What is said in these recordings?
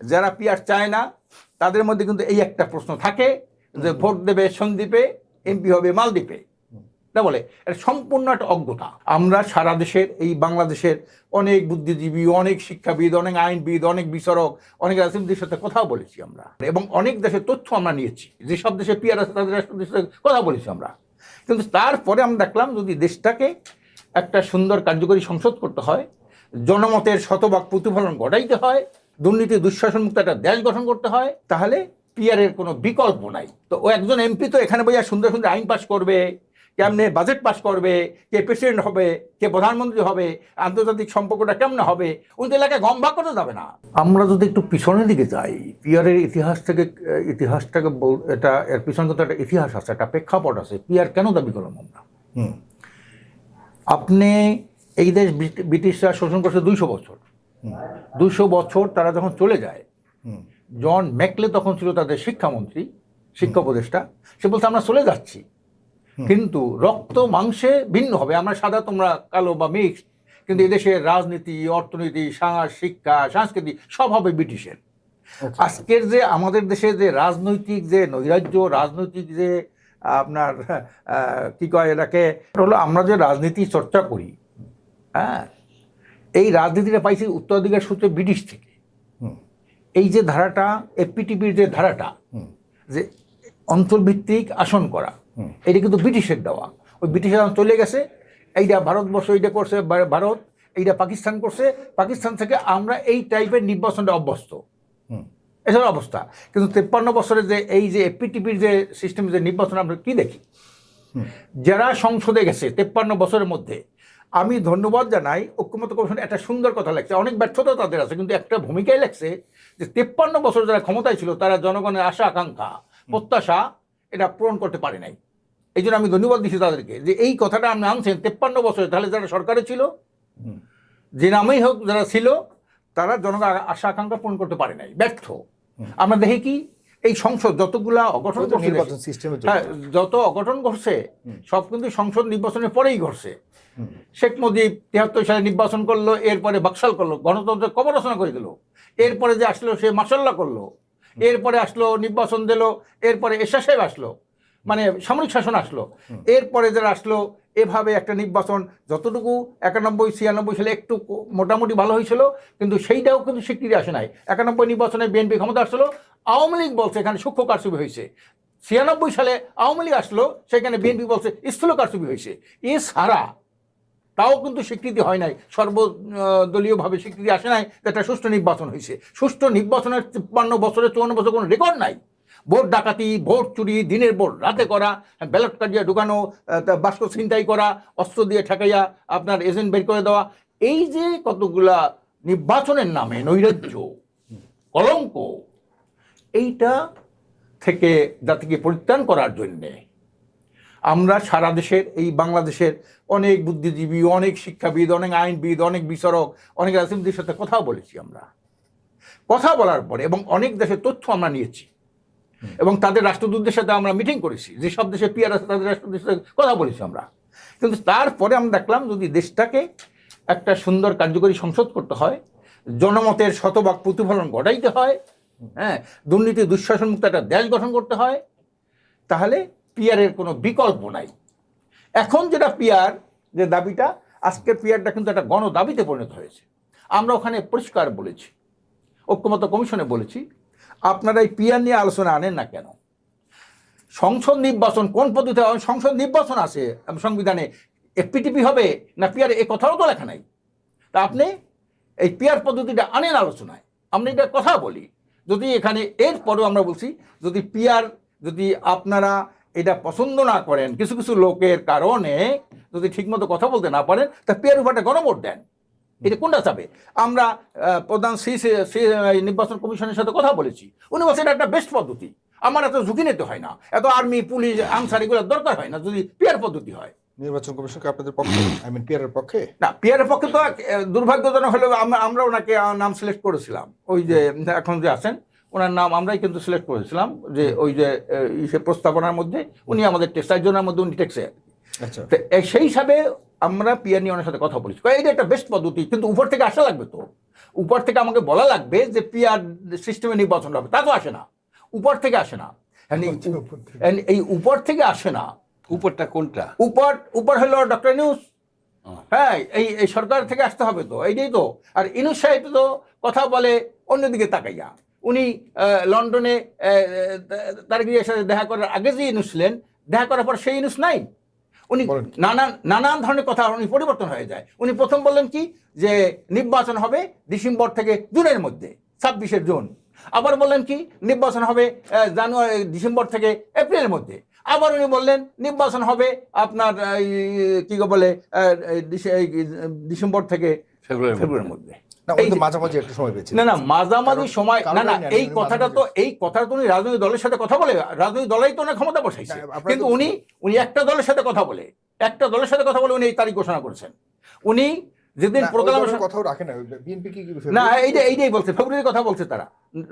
যারা পিয়ার চায় না তাদের মধ্যে কিন্তু এই একটা প্রশ্ন থাকে যে ভোট দেবে সন্দ্বীপে এমপি হবে মালদ্বীপে। না বলে এটা সম্পূর্ণ একটা অজ্ঞতা। আমরা সারা দেশের এই বাংলাদেশের অনেক বুদ্ধিজীবী অনেক শিক্ষাবিদ অনেক আইনবিদ অনেক বিচারক অনেক রাজনীতির সাথে কথাও বলেছি আমরা। এবং অনেক দেশের তথ্য আমরা নিয়েছি। যেসব দেশে পিয়ার আছে তাদের রাষ্ট্রপতির সাথে কথা বলেছি আমরা। কিন্তু তারপরে আমরা দেখলাম যদি দেশটাকে একটা সুন্দর কার্যকরী সংসদ করতে হয় জনমতের শতভাগ প্রতিফলন ঘটাইতে হয় দুর্নীতি দুঃশাসন মুক্ত একটা দেশ গঠন করতে হয়, তাহলে পিয়ারের কোনো বিকল্প নাই। তো ও একজন এমপি তো এখানে বইয়া সুন্দর সুন্দর আইন পাস করবে, কেমনে বাজেট পাস করবে, কে প্রেসিডেন্ট হবে, কে প্রধানমন্ত্রী হবে, আন্তর্জাতিক সম্পর্কটা কেমনে হবে, উনি তো এলাকায় গম ভাগ করতে যাবে না। আমরা যদি একটু পিছনের দিকে যাই পিয়ারের ইতিহাস থেকে ইতিহাসটাকে বল- এটা, এর পিছনে কিন্তু একটা ইতিহাস আছে, একটা প্রেক্ষাপট আছে পিয়ার কেন দাবি করলাম আমরা হুম। আপনি এই দেশ ব্রিটি- ব্রিটিশরা শোষণ করছে দুইশো বছর। দুইশো বছর তারা যখন চলে যায় জন ম্যাকলে তখন ছিল তাদের শিক্ষামন্ত্রী শিক্ষা উপদেষ্টা। সে বলছে আমরা চলে যাচ্ছি। কিন্তু রক্ত মাংসে ভিন্ন হবে। আমরা সাদা তোমরা কালো বা মিক্সড কিন্তু এদেশের রাজনীতি অর্থনীতি শিক্ষা সংস্কৃতি সব হবে ব্রিটিশের। আজকের যে আমাদের দেশে যে রাজনৈতিক যে নৈরাজ্য রাজনৈতিক যে আপনার কি কয় এটাকে এটা হলো আমরা যে রাজনীতি চর্চা করি হ্যাঁ এই রাজনীতিটা পাইছি উত্তরাধিকার সূত্রে ব্রিটিশ থেকে। এই যে ধারাটা এপিটিপির যে ধারাটা যে অঞ্চলভিত্তিক আসন করা। এটা কিন্তু ব্রিটিশের দেওয়া। ওই ব্রিটিশের যখন চলে গেছে এইটা ভারতবর্ষ এইটা করছে ভারত এইটা পাকিস্তান করছে। পাকিস্তান থেকে আমরা এই টাইপের নির্বাচনটা অভ্যস্ত। এসব অবস্থা। কিন্তু তেপ্পান্ন বছরে যে এই যে এপিটিপির যে সিস্টেম যে নির্বাচন আমরা কি দেখি? যারা সংসদে গেছে তেপ্পান্ন বছরের মধ্যে আমি ধন্যবাদ জানাই ঐক্যমত কমিশন একটা সুন্দর কথা লাগছে অনেক ব্যর্থতা তাদের আছে কিন্তু একটা ভূমিকাই লাগছে যে তেপ্পান্ন বছর যারা ক্ষমতায় ছিল তারা জনগণের আশা আকাঙ্ক্ষা প্রত্যাশা এটা পূরণ করতে পারে নাই। এই জন্য আমি ধন্যবাদ দিচ্ছি তাদেরকে যে এই কথাটা আপনি আনছেন তেপ্পান্ন বছরে। তাহলে যারা সরকারে ছিল যে নামেই হোক যারা ছিল তারা জনগণ আশা আকাঙ্ক্ষা পূরণ করতে পারে নাই। ব্যর্থ। আমরা দেখি কি এই সংসদ যতগুলা অগঠন নির্বাচন দেশে, হ্যাঁ, যত অঘটন ঘটছে সব কিন্তু সংসদ নির্বাচনের পরেই ঘটছে। শেখ মুজিব তিয়াত্তর সালে নির্বাচন করল, এরপরে বাকশাল করল, গণতন্ত্রের কবর রচনা করে দিল। এরপরে যে আসলো, সে মাসাল্লাহ করল। এরপরে আসলো, নির্বাচন দিল, এরপরে এশা সাহেব আসলো মানে সামরিক শাসন আসলো। এরপরে যারা আসলো, এভাবে একটা নির্বাচন, যতটুকু একানব্বই, ছিয়ানব্বই সালে একটু মোটামুটি ভালো হয়েছিল, কিন্তু সেইটাও কিন্তু স্বীকৃতি আসে নাই। একানব্বই নির্বাচনে বিএনপি ক্ষমতা আসলো, আওয়ামী লীগ বলছে এখানে সূক্ষ্ম কারচুপি হয়েছে। ছিয়ানব্বই সালে আওয়ামী লীগ আসলো, সেখানে বিএনপি বলছে স্থূল কারচুপি হয়েছে। এছাড়া তাও কিন্তু স্বীকৃতি হয় নাই। সর্বদলীয়ভাবে স্বীকৃতি আসে নাই একটা সুষ্ঠু নির্বাচন হয়েছে। সুষ্ঠু নির্বাচনের তিপ্পান্ন বছরে চুয়ান্ন বছর কোনো রেকর্ড নাই। ভোট ডাকাতি, ভোট চুরি, দিনের ভোট রাতে করা, ব্যালট কাটিয়া ঢুকানো বাস্ক ছিনতাই করা, অস্ত্র দিয়ে ঠেকাইয়া আপনার এজেন্ট বের করে দেওয়া, এই যে কতগুলা নির্বাচনের নামে নৈরাজ্য, কলঙ্ক, এইটা থেকে জাতিকে পরিত্রাণ করার জন্যে আমরা সারা দেশের এই বাংলাদেশের অনেক বুদ্ধিজীবী অনেক শিক্ষাবিদ অনেক আইনবিদ অনেক বিচারক অনেক রাজনীতির সাথে কথাও বলেছি আমরা। কথা বলার পরে এবং অনেক দেশের তথ্য আমরা নিয়েছি। এবং তাদের রাষ্ট্রদূতদের সাথে আমরা মিটিং করেছি। যেসব দেশে পিয়ার আছে তাদের রাষ্ট্রদূতের সাথে কথা বলেছি আমরা। কিন্তু তারপরে আমরা দেখলাম যদি দেশটাকে একটা সুন্দর কার্যকরী সংসদ করতে হয় জনমতের শতভাগ প্রতিফলন ঘটাইতে হয় হ্যাঁ দুর্নীতি দুঃশাসন মুক্ত একটা দেশ গঠন করতে হয় তাহলে পিয়ারের কোনো বিকল্প নাই। এখন যেটা পিয়ার, যে দাবিটা, আজকের পিয়ারটা কিন্তু একটা গণ দাবিতে পরিণত হয়েছে। আমরা ওখানে পরিষ্কার বলেছি ঐক্যমত কমিশনে বলেছি, আপনারা এই পিয়ার নিয়ে আলোচনা আনেন না কেন? সংসদ নির্বাচন কোন পদ্ধতিতে? সংসদ নির্বাচন আছে, সংবিধানে এপিটিপি হবে না পিয়ার, এ কথাও তো লেখা নাই। তা আপনি এই পিয়ার পদ্ধতিটা আনেন আলোচনায়। আমরা এটা কথা বলি। যদি এখানে এরপরেও আমরা বলছি, যদি পিয়ার, যদি আপনারা এটা পছন্দ না করেন কিছু কিছু লোকের কারণে যদি ঠিকমতো কথা বলতে না পারেন তা পিয়ার উপরটা গণভোট দেন। এটা কোনটা চাবে? আমরা প্রধান সি নির্বাচন কমিশনের সাথে কথা বলেছি। উনি বলছেন এটা একটা বেস্ট পদ্ধতি। আমার এত ঝুঁকি নিতে হয় না। এত আর্মি পুলিশ আনসার এগুলো দরকার হয় না যদি পিয়ার পদ্ধতি হয়। নির্বাচন কমিশন আপনাদের পক্ষে? আই মিন পিয়ারের পক্ষে? না পিয়ারের পক্ষে তো দুর্ভাগ্যজনক হলেও আমরা ওনাকে নাম সিলেক্ট করেছিলাম। ওই যে এখন যে আছেন ওনার নাম আমরাই কিন্তু সিলেক্ট করেছিলাম যে ওই যে ইসে প্রস্তাবনার মধ্যে উনি আমাদের টেক্সার জনের মধ্যে উনি টেক্সে আচ্ছা। তো সেই হিসাবে আমরা পিয়ার নিয়ে ওনার সাথে কথা বলেছি। কয়, এটা একটা বেস্ট পদ্ধতি কিন্তু উপর থেকে আসা লাগবে তো। উপর থেকে আমাকে বলা লাগবে যে পিআর সিস্টেমে নির্বাচন হবে তা তো আসে না। উপর থেকে আসে না। এই- এই উপর থেকে আসে না। উপরটা কোনটা? উপর উপর হলো ডক্টর নিউজ হ্যাঁ এই এই সরকার থেকে আসতে হবে তো এইটাই তো। আর ইনুস সাহেব তো কথা বলে অন্যদিকে তাকাইয়া। উনি লন্ডনে তারগিরের সাথে দেখা করার আগে যে ইনুস ছিলেন দেখা করার পর সেই ইনুস নাই। উনি নানান নানান ধরনের কথা উনি পরিবর্তন হয়ে যায়। উনি প্রথম বললেন কি যে নির্বাচন হবে ডিসেম্বর থেকে জুনের মধ্যে ছাব্বিশের জুন। আবার বললেন কি নির্বাচন হবে জানুয়ারি ডিসেম্বর থেকে এপ্রিলের মধ্যে। আবার উনি বললেন নির্বাচন হবে আপনার কি বলে ডিসেম্বর থেকে ফেব্রুয়ারি ফেব্রুয়ারির মধ্যে। মাঝামাঝি একটা সময় পেয়েছেন না না মাঝামাঝি সময় না না এই কথাটা তো এই কথাটা তো উনি রাজনৈতিক দলের সাথে কথা বলে রাজনৈতিক দলেই তো না ক্ষমতা বসাইছে। কিন্তু উনি উনি একটা দলের সাথে কথা বলে। একটা দলের সাথে কথা বলে উনি এই তারিখ ঘোষণা করেছেন। উনি যেদিন না, ওই প্রোগ্রামের কথাও রাখে না বিএনপি কি কি না এইটা এইটাই বলছে ফেব্রুয়ারির কথা বলছে তারা।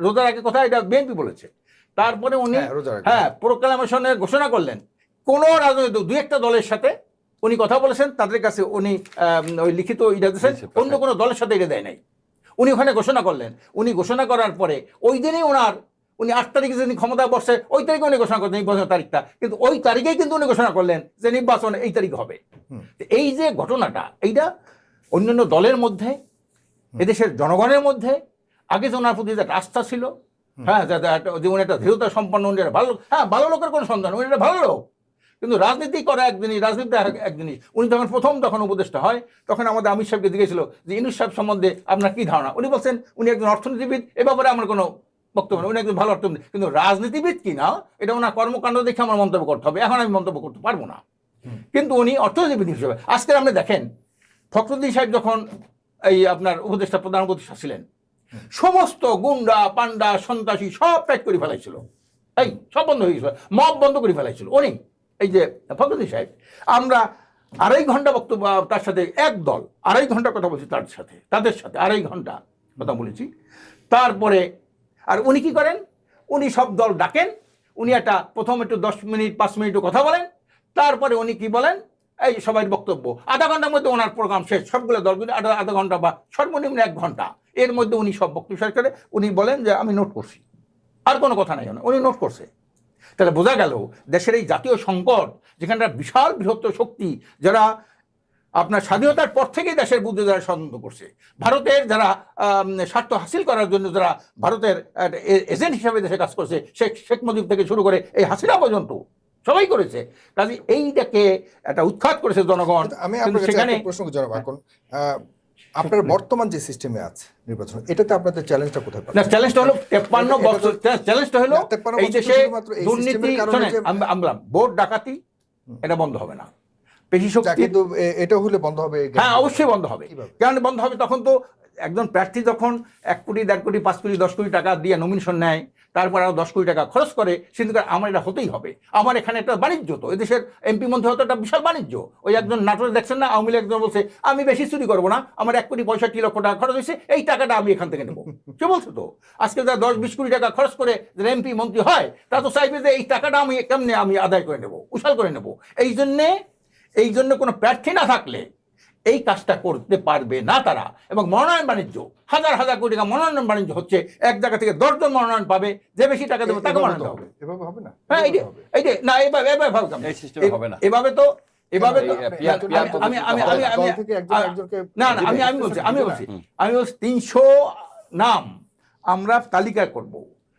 রোজার আগে কথা এটা বিএনপি বলেছে। তারপরে উনি হ্যাঁ। হ্যাঁ প্রোক্লামেশনে ঘোষণা করলেন। কোন রাজনৈতিক দুই একটা দলের সাথে উনি কথা বলেছেন তাদের কাছে উনি ওই লিখিত ইটা দিয়েছেন অন্য কোনো দলের সাথে এটা দেয় নাই উনি ওখানে ঘোষণা করলেন উনি ঘোষণা করার পরে ওই দিনই ওনার উনি আট তারিখে যেদিন ক্ষমতা বসে ওই তারিখে উনি ঘোষণা করলেন নির্বাচনের তারিখটা কিন্তু ওই তারিখেই কিন্তু উনি ঘোষণা করলেন যে নির্বাচন এই তারিখ হবে এই যে ঘটনাটা এইটা অন্যান্য দলের মধ্যে এদেশের জনগণের মধ্যে আগে যে ওনার প্রতি যে একটা আস্থা ছিল হ্যাঁ যে উনি একটা ধীরতা সম্পন্ন উনি একটা ভালো হ্যাঁ ভালো লোকের কোনো সন্ধান উনি একটা ভালো লোক কিন্তু রাজনীতি করা এক জিনিস রাজনীতি এক জিনিস উনি যখন প্রথম তখন উপদেষ্টা হয় তখন আমাদের আমির সাহেবকে জিজ্ঞেছিল যে ইনুস সাহেব সম্বন্ধে আপনার কি ধারণা? উনি বলছেন উনি একজন অর্থনীতিবিদ এ ব্যাপারে আমার কোনো বক্তব্য নেই। উনি একজন ভালো অর্থনীতি কিন্তু রাজনীতিবিদ কি না? এটা ওনার কর্মকাণ্ড দেখে আমার মন্তব্য করতে হবে। এখন আমি মন্তব্য করতে পারব না। কিন্তু উনি অর্থনীতিবিদ হিসেবে আজকে আপনি দেখেন ফখরুদ্দিন সাহেব যখন এই আপনার উপদেষ্টা প্রধান উপদেষ্টা ছিলেন সমস্ত গুন্ডা পান্ডা সন্ত্রাসী সব প্যাক করে ফেলাইছিল। এই সব বন্ধ হয়ে গেছিল। মব বন্ধ করে ফেলাইছিল। উনি এই যে ফখরুদ্দিন সাহেব, আমরা আড়াই ঘণ্টা বক্তব্য, তার সাথে এক দল, আড়াই ঘণ্টা কথা বলছি তার সাথে, তাদের সাথে, আড়াই ঘণ্টা কথা বলেছি। তারপরে, আর উনি কি করেন? উনি সব দল ডাকেন, উনি একটা প্রথম একটু দশ মিনিট, পাঁচ মিনিট কথা বলেন, তারপরে উনি কি বলেন? এই সবাই বক্তব্য। আধা ঘণ্টার মধ্যে ওনার প্রোগ্রাম শেষ, সবগুলো দলগুলো আধা আধা ঘণ্টা বা সর্বনিম্ন এক ঘণ্টা। এর মধ্যে উনি সব বক্তব্য শেষ করে উনি বলেন যে, আমি নোট করছি। আর কোনো কথা নাই। উনি নোট করছে। তাহলে বোঝা গেল দেশের এই জাতীয় সংকট যেখানে বিশাল বৃহত্তর শক্তি যারা আপনার স্বাধীনতার পর থেকে দেশের বুদ্ধি যারা ষড়যন্ত্র করছে। ভারতের যারা স্বার্থ হাসিল করার জন্য যারা ভারতের এজেন্ট হিসাবে দেশে কাজ করছে শেখ শেখ মুজিব থেকে শুরু করে এই হাসিনা পর্যন্ত সবাই করেছে। কাজে এইটাকে একটা উৎখাত করেছে জনগণ। আমি সেখানে প্রশ্ন জানাব এখন আপনার বর্তমান যে সিস্টেমে আছে নির্বাচন এটাতে আপনাদের চ্যালেঞ্জটা কোথায় না? চ্যালেঞ্জটা হলো তেপ্পান্ন এটা- এটা বছর চ্যালেঞ্জটা হলো এই দেশে দুর্নীতি সিস্টেমের কারণে শোনেন যে- আমি- আমি বললাম ভোট ডাকাতি এটা বন্ধ হবে না। পেশি শক্তি কিন্তু এটা হলে বন্ধ হবে হ্যাঁ অবশ্যই বন্ধ হবে? কেন বন্ধ হবে তখন তো একজন প্রার্থী যখন এক কোটি দেড় কোটি পাঁচ কোটি দশ কোটি টাকা দিয়ে নমিনেশন নেয় তারপর আরও দশ কোটি টাকা খরচ করে কিন্তু আমার এটা হতেই হবে। আমার এখানে একটা বাণিজ্য তো, এদেশের এমপি মন্ত্রী হতো একটা বিশাল বাণিজ্য। ওই একজন নাটোরে দেখছেন না, আওয়ামী লীগ একজন বলছে, আমি বেশি চুরি করব না, আমার এক কোটি পঁয়ষট্টি লক্ষ টাকা খরচ হয়েছে, এই টাকাটা আমি এখান থেকে নেব। কে বলছে তো, আজকে যারা দশ বিশ কোটি টাকা খরচ করে যারা এমপি মন্ত্রী হয় তা তো চাইবে যে এই টাকাটা আমি কেমনে আমি আদায় করে নেব উশাল করে নেব। এই জন্যে, এই জন্য কোনো প্রার্থী না থাকলে এই কাজটা করতে পারবে না তারা। এবং মনোনয়ন বাণিজ্য হাজার হাজার কোটি টাকা মনোনয়ন বাণিজ্য হচ্ছে এক জায়গা থেকে দশজন মনোনয়ন পাবে যে বেশি টাকা দেবে তাকে মনোনয়ন হবে। এভাবে হবে না। হ্যাঁ এই যে না এভাবে এভাবে হবে না। এভাবে তো এভাবে আমি- আমি আমি আমি দল আমি থেকে একজন একজনকে না না আমি আমি বলছি আমি বলছি আমি বলছি তিনশো নাম আমরা তালিকা করব।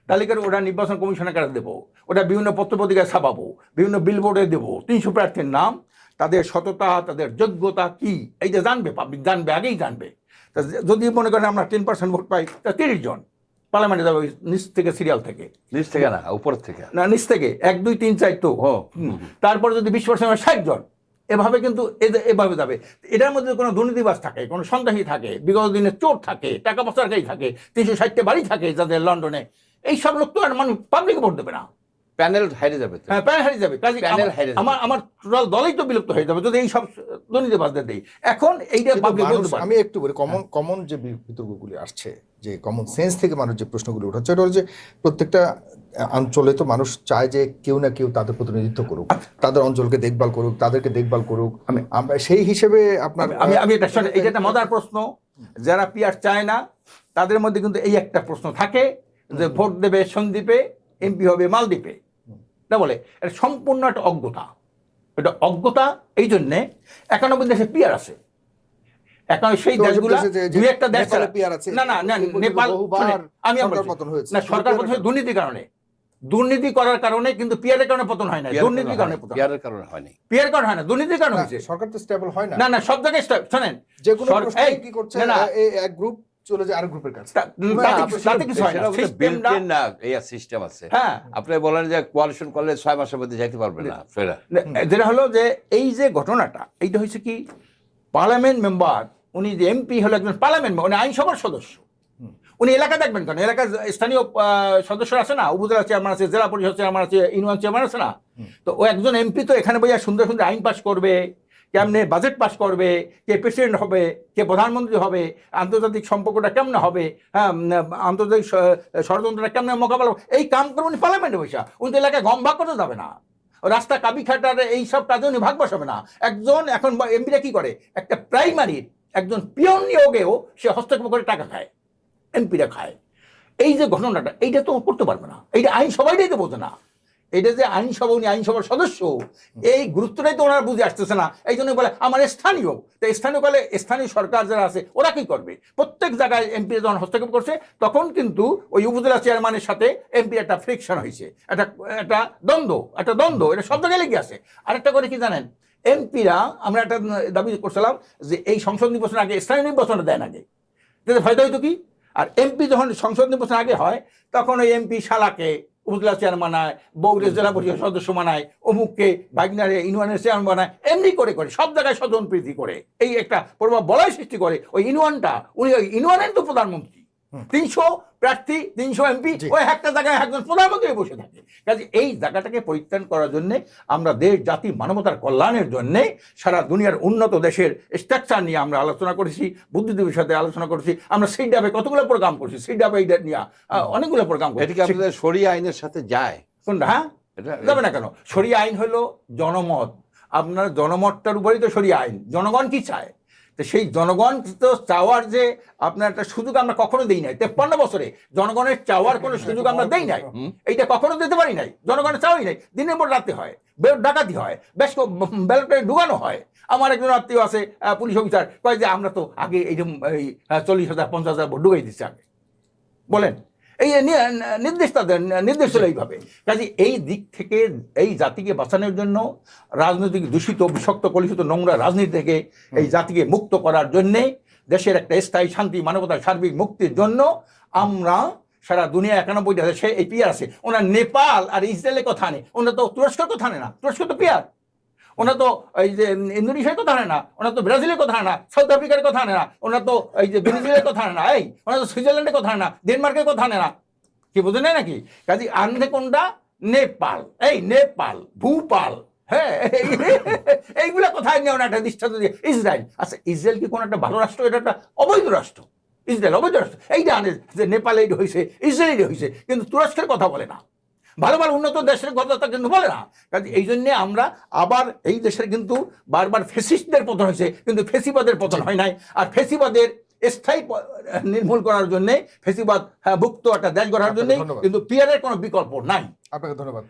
তালিকার ওটা নির্বাচন কমিশনের কাছে দেবো ওটা বিভিন্ন পত্রপত্রিকায় ছাপাবো বিভিন্ন বিলবোর্ডে দেবো তিনশো প্রার্থীর নাম তাদের সততা তাদের যোগ্যতা কি? এই যে জানবে পাবলিক জানবে আগেই জানবে। যদি মনে করেন আমরা টেন পার্সেন্ট ভোট পাই তা তিরিশ জন। পার্লামেন্টে যাবে নিচ থেকে সিরিয়াল থেকে। নিচ থেকে না উপর থেকে। না নিচ থেকে। এক দুই তিন চার তো। হুম। তারপরে যদি বিশ পার্সেন্ট ষাট জন। এভাবে কিন্তু এভাবে যাবে। এটার মধ্যে কোনো দুর্নীতিবাস থাকে কোনো সন্ত্রাসী থাকে বিগত দিনে চোর থাকে টাকা পয়সারকারী থাকে তিনশো ষাটটা বাড়ি থাকে যাদের লন্ডনে। এই সব লোক তো আর মানুষ পাবলিক ভোট দেবে না। প্যানেল হারিয়ে যাবে হ্যাঁ প্যানেল হারিয়ে যাবে কাজে প্যানেল হারিয়ে যাবে। আমার আমার টোটাল দলই তো বিলুপ্ত হয়ে যাবে যদি এই সব দুর্নীতিবাজদের দেই। এখন এইটা পাবলিক বলতে পারে আমি একটু বলি কমন কমন যে বিতর্কগুলি আসছে যে কমন সেন্স থেকে মানুষ যে প্রশ্নগুলি উঠাচ্ছে এটা হচ্ছে প্রত্যেকটা অঞ্চলে তো মানুষ চায় যে কেউ না কেউ তাদের প্রতিনিধিত্ব করুক তাদের অঞ্চলকে দেখভাল করুক তাদেরকে দেখভাল করুক। আমি- আমরা সেই হিসেবে আপনার আমি আমি এটা এটা একটা মজার প্রশ্ন। যারা পিয়ার চায় না তাদের মধ্যে কিন্তু এই একটা প্রশ্ন থাকে যে ভোট দেবে সন্দীপে এমপি হবে মালদ্বীপে। না বলে এটা সম্পূর্ণ একটা অজ্ঞতা। এটা অজ্ঞতা এই জন্যে একানব্বই দেশে পিয়ার আছে। এখন সেই দেশগুলো দুই একটা দেশ না না না নেপাল আমি। না সরকার পতন হয়েছে দুর্নীতির কারণে। দুর্নীতি করার কারণে কিন্তু পিয়ারের কারণে পতন হয় না দুর্নীতির কারণে পতন পিয়ারের কারণে হয়নি পিয়ার কারণে হয় না দুর্নীতির কারণে হয়েছে। সরকার তো স্টেবল হয় না। না না সব জায়গায় শোনেন যে কোনো কি করছে না, না। এক গ্রুপ চলে যায় গ্রুপের কাছে। তাতে কিছু- হয় না। সেটা হচ্ছে সিস্টেমটা built-in না এই সিস্টেম আছে। হ্যাঁ। আপনি বলেন যে কোয়ালিশন করলে ছয় মাসের মধ্যে যাইতে পারবে না সেটা। যেটা হলো যে এই যে ঘটনাটা এইটা হয়েছে কি পার্লামেন্ট মেম্বার উনি যে এমপি হলো একজন পার্লামেন্ট উনি আইনসভার সদস্য। উনি এলাকা দেখবেন কেন? এলাকার স্থানীয় সদস্য আছে না? উপজেলা চেয়ারম্যান আছে জেলা পরিষদ চেয়ারম্যান আছে ইউনিয়ন চেয়ারম্যান আছে না? তো ও একজন এমপি তো এখানে বইয়া সুন্দর সুন্দর আইন পাস করবে। কেমনে বাজেট পাস করবে, কে প্রেসিডেন্ট হবে, কে প্রধানমন্ত্রী হবে, আন্তর্জাতিক সম্পর্কটা কেমনে হবে হ্যাঁ আন্তর্জাতিক ষড়যন্ত্রটা কেমনে মোকাবেলা? এই কাম করে উনি পার্লামেন্টে বসা। উনি তো এলাকায় গম ভাগ করতে যাবে না। রাস্তা কাবি খাটার এই সব কাজে উনি ভাগ বসাবে না। একজন এখন এমপিরা কি করে? একটা প্রাইমারির একজন পিয়ন নিয়োগেও সে হস্তক্ষেপ করে টাকা খায় এমপিরা খায়। এই যে ঘটনাটা, এইটা তো করতে পারবে না। এইটা আইন সবাইটাই তো বোঝে না। এটা যে আইনসভা, উনি আইনসভার সদস্য, এই গুরুত্বটাই তো ওনারা বুঝে আসতেছে না। এই জন্য বলে, আমার স্থানীয়, তো স্থানীয় কালে স্থানীয় সরকার যারা আছে, ওরা কি করবে? প্রত্যেক জায়গায় এমপি যখন হস্তক্ষেপ করছে, তখন কিন্তু ওই উপজেলা চেয়ারম্যানের সাথে এমপি একটা ফ্রিকশন হয়েছে। একটা একটা দ্বন্দ্ব একটা দ্বন্দ্ব, এটা সব জায়গায় লেগে আছে। আরেকটা করে কি জানেন? এমপিরা, আমরা একটা দাবি করছিলাম যে এই সংসদ নির্বাচনের আগে, স্থানীয় নির্বাচনটা দেন আগে। ফায়দা হইতো কি? আর এমপি যখন সংসদ নির্বাচন আগে হয়, তখন ওই এমপি শালাকে উপজেলা চেয়ার বানায় বৌরে জেলা পরিষদ সদস্য বানায়, অমুককে বাগনারে ইউনিয়নের চেয়ার বানায়, এমনি করে করে, সব জায়গায় স্বজন প্রীতি করে। এই একটা প্রভাব বলয় সৃষ্টি করে, ওই ইউনিয়নটা, উনি ইউনিয়নের তো প্রধানমন্ত্রী। তিনশো প্রার্থী তিনশো এমপি ওই একটা জায়গায় একজন প্রধানমন্ত্রী বসে থাকে। কাজে এই জায়গাটাকে পরিত্রাণ করার জন্য আমরা দেশ জাতি মানবতার কল্যাণের জন্য সারা দুনিয়ার উন্নত দেশের স্ট্রাকচার নিয়ে আমরা আলোচনা করেছি বুদ্ধিজীবীর সাথে আলোচনা করেছি। আমরা সেই ডাবে কতগুলো প্রোগ্রাম করছি? সেই ডাবে নিয়ে অনেকগুলো প্রোগ্রাম করছি। আপনাদের সরিয়ে আইনের সাথে যায়। কোনটা হ্যাঁ? যাবে না কেন? সরিয়া আইন হলো জনমত। আপনার জনমতটার উপরেই তো সরিয়া আইন। জনগণ কি চায়? তো সেই জনগণ তো চাওয়ার যে আপনার একটা সুযোগ আমরা কখনো দেই নাই। তেপ্পান্ন বছরে জনগণের চাওয়ার কোনো সুযোগ আমরা দেই নাই। এইটা কখনো দিতে পারি নাই। জনগণের চাওয়াই নাই। দিনের পর রাতে হয় ডাকাতি হয় বেশ ব্যালটে ঢুকানো হয়। আমার একজন আত্মীয় আছে পুলিশ অফিসার কয় যে আমরা তো আগে এই যে এই চল্লিশ হাজার পঞ্চাশ হাজার ভোট ঢুকাই দিচ্ছি আগে। বলেন। এই নির্দেশ তাদের নির্দেশ ছিল এইভাবে। কাজে এই দিক থেকে এই জাতিকে বাঁচানোর জন্য রাজনৈতিক দূষিত বিষক্ত কলুষিত নোংরা রাজনীতি থেকে এই জাতিকে মুক্ত করার জন্যে দেশের একটা স্থায়ী শান্তি মানবতার সার্বিক মুক্তির জন্য আমরা সারা দুনিয়া একানব্বইটা দেশে এই পিয়ার আছে। ওনার নেপাল আর ইসরায়েলের কথা নেই। ওনার তো তুরস্কের কথা নেই না। তুরস্ক তো পিয়ার। ওনার তো এই যে ইন্দোনেশিয়ার কথা না ওনার তো ব্রাজিলের কথা না, সাউথ আফ্রিকার কথা না ওনার তো এই যে ভেনিজুয়েলার কথা না, এই ওনার তো সুইজারল্যান্ডের কথা না, ডেনমার্কের কথা না। কি বোঝে নাই নাকি? কাজে আনলে কোনটা? নেপাল। এই, নেপাল, ভূপাল। হ্যাঁ এইগুলা কোথায় নিয়ে একটা দৃষ্টান্ত দিয়ে ইসরায়েল। আচ্ছা ইসরায়েল কি কোন একটা ভালো রাষ্ট্র? এটা একটা অবৈধ রাষ্ট্র। ইসরায়েল অবৈধ রাষ্ট্র। এইটা আনে যে নেপাল এইটা হয়েছে ইসরায়েল হয়েছে কিন্তু তুরস্কের কথা বলে না। ভালো ভালো উন্নত দেশের কথা তা কিন্তু বলে না। কাজে এই জন্যে আমরা আবার এই দেশের কিন্তু বারবার ফেসিস্টদের পতন হয়েছে কিন্তু ফেসিবাদের পতন হয় নাই। আর ফেসিবাদের স্থায়ী নির্মূল করার জন্যে ফেসিবাদ ভুক্ত মুক্ত একটা দেশ গড়ার জন্যে। কিন্তু পিয়ারের কোনো বিকল্প নাই। আপনাকে ধন্যবাদ।